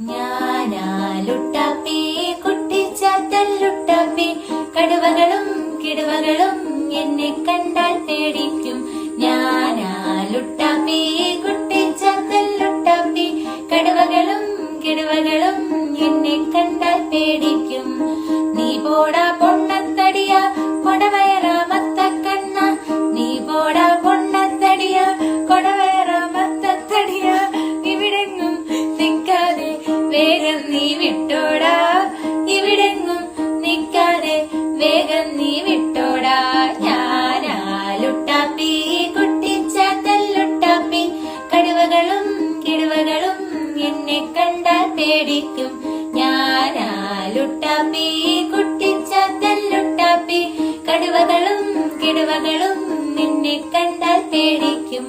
ഞാനാ കുട്ടിച്ചാത്തല്ലുട്ടപ്പി കടുവകളും കിടുവകളും എന്നെ കണ്ടാൽ പേടിക്കും. ഞാനാലുട്ടപ്പി കുട്ടിച്ചാത്തല്ലുട്ടപ്പി കടുവകളും കിടുവകളും എന്നെ കണ്ടാൽ പേടിക്കും. നീ പോടാ വേഗം നീ വിട്ടോടാ. ഇവിടെങ്ങും നിൽക്കാതെ വേഗം നീ വിട്ടോടാ. ഞാനാലുട്ടാപ്പി കുട്ടിച്ചാത്തല്ലുട്ടാപ്പി. കടുവകളും കിടുവകളും എന്നെ കണ്ടാൽ പേടിക്കും. ഞാനാലുട്ടാപ്പി കുട്ടിച്ചാത്തല്ലുട്ടാപ്പി. കടുവകളും കിടുവകളും നിന്നെ കണ്ടാൽ പേടിക്കും.